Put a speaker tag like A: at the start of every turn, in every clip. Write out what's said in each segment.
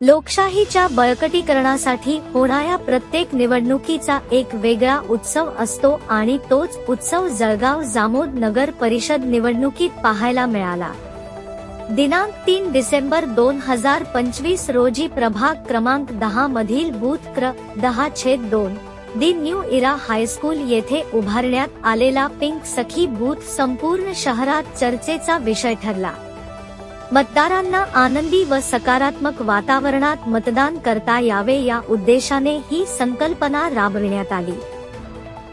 A: लोकशाहीच्या बळकटीकरणासाठी होणाऱ्या प्रत्येक निवडणुकीचा एक वेगळा उत्सव असतो आणि तोच उत्सव जळगाव जामोद नगर परिषद निवडणुकीत पाहायला मिळाला. दिनांक तीन डिसेंबर दोन हजार पंचवीस रोजी प्रभाग क्रमांक दहा मधील बूथ क्र दहा छेद दोन दी न्यू इरा हायस्कूल येथे उभारण्यात आलेला पिंक सखी बूथ संपूर्ण शहरात चर्चेचा विषय ठरला. मतदारांना आनंदी व सकारात्मक वातावरणात मतदान करता यावे या उद्देशाने ही संकल्पना राबविण्यात आली.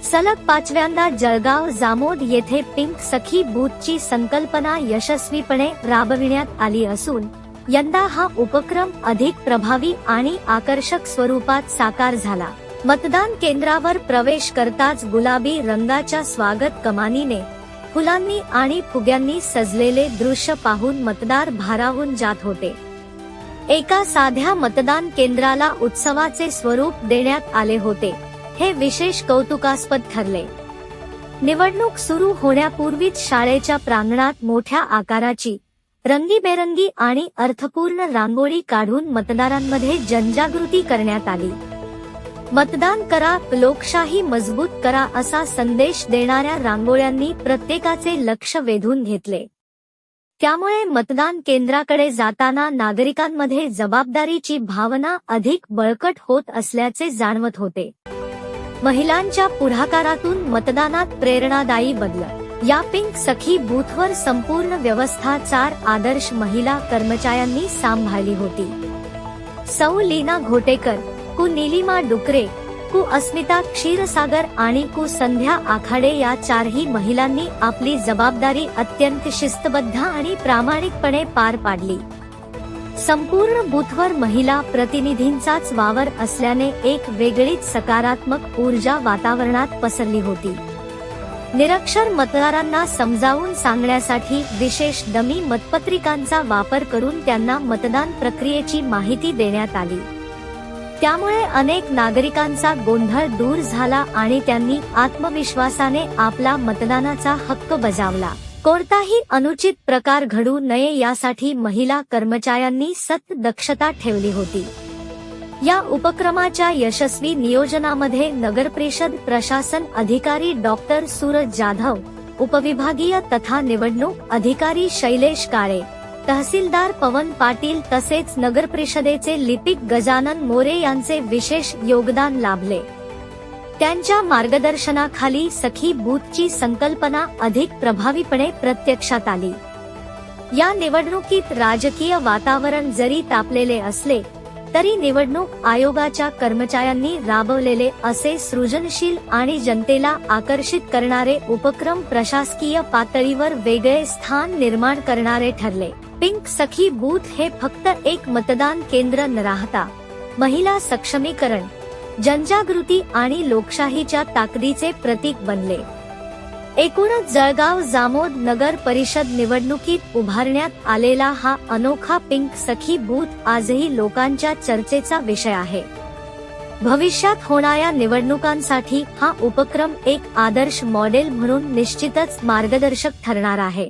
A: सलग पाचव्यांदा जळगाव जामोद येथे पिंक सखी बूथची संकल्पना यशस्वीपणे राबविण्यात आली असून यंदा हा उपक्रम अधिक प्रभावी आणि आकर्षक स्वरूपात साकार झाला. मतदान केंद्रावर प्रवेश करताच गुलाबी रंगाच्या स्वागत कमानीने फुलांनी आणि फुग्यांनी सजलेले दृश्य पाहून मतदार भारावून जात होते. एका साध्या मतदान केंद्राला उत्सवाचे स्वरूप देण्यात आले होते हे विशेष कौतुकास्पद ठरले. निवडणूक सुरू होण्यापूर्वीच शाळेच्या प्रांगणात मोठ्या आकाराची रंगीबेरंगी आणि अर्थपूर्ण रांगोळी काढून मतदारांमध्ये जनजागृती करण्यात आली. मतदान करा लोकशाही मजबूत करा असा संदेश देणाऱ्या रांगोळ्यांनी प्रत्येकाचे लक्ष वेधून घेतले. त्यामुळे मतदान केंद्राकडे जाताना नागरिकांमध्ये जबाबदारीची भावना अधिक बळकट होत असल्याचे जाणवत होते. महिलांच्या पुढाकारातून मतदानात प्रेरणादायी बदल. या पिंक सखी बूथवर संपूर्ण व्यवस्था चार आदर्श महिला कर्मचाऱ्यांनी सांभाळली होती. सौ लीना घोटेकर कु नीलिमा डुकरे कु अस्मिता क्षीरसागर आणि कु संध्या आखाडे या चारही महिलांनी आपली जबाबदारी अत्यंत शिस्तबद्ध आणि प्रामाणिकपणे पार पाडली. संपूर्ण बूथवर महिला प्रतिनिधींचाच वावर असल्याने एक वेगळीच सकारात्मक ऊर्जा वातावरणात पसरली होती. निरक्षर मतदारांना समजावून सांगण्यासाठी विशेष डमी मतपत्रिकांचा वापर करून त्यांना मतदान प्रक्रियेची माहिती देण्यात आली. त्यामुळे अनेक नागरिकांचा गोंधळ दूर झाला आणि त्यांनी आत्मविश्वासाने आपला मतदानाचा हक्क बजावला. कोणताही अनुचित प्रकार घडू नये यासाठी महिला कर्मचाऱ्यांनी सत दक्षता ठेवली होती. या उपक्रमाच्या यशस्वी नियोजनामध्ये नगरपरिषद प्रशासन अधिकारी डॉक्टर सूरज जाधव उपविभागीय तथा निवडणूक अधिकारी शैलेश काळे तहसीलदार पवन पाटील तसेच नगरपरिषदेचे लिपिक गजानन मोरे यांचे विशेष योगदान लाभले. त्यांच्या मार्गदर्शनाखाली सखी बूथची संकल्पना अधिक प्रभावीपणे प्रत्यक्षात आली. या निवडणुकीत राजकीय वातावरण जरी तापलेले असले तरी निवडणूक आयोगाच्या कर्मचाऱ्यांनी राबवलेले असे सृजनशील आणि जनतेला आकर्षित करणारे उपक्रम प्रशासकीय पातळीवर वेगळे स्थान निर्माण करणारे ठरले. पिंक सखी बूथ हे फक्त एक मतदान केंद्र न राहता महिला सक्षमीकरण जनजागृती आणि लोकशाहीच्या ताकदीचे प्रतीक बनले. एकूणच जळगाव जामोद नगर परिषद निवडणुकीत उभारण्यात आलेला हा अनोखा पिंक सखी बूथ आजही लोकांच्या चर्चेचा विषय आहे. भविष्यात होणाऱ्या निवडणुकांसाठी हा उपक्रम एक आदर्श मॉडेल म्हणून निश्चितच मार्गदर्शक ठरणार आहे.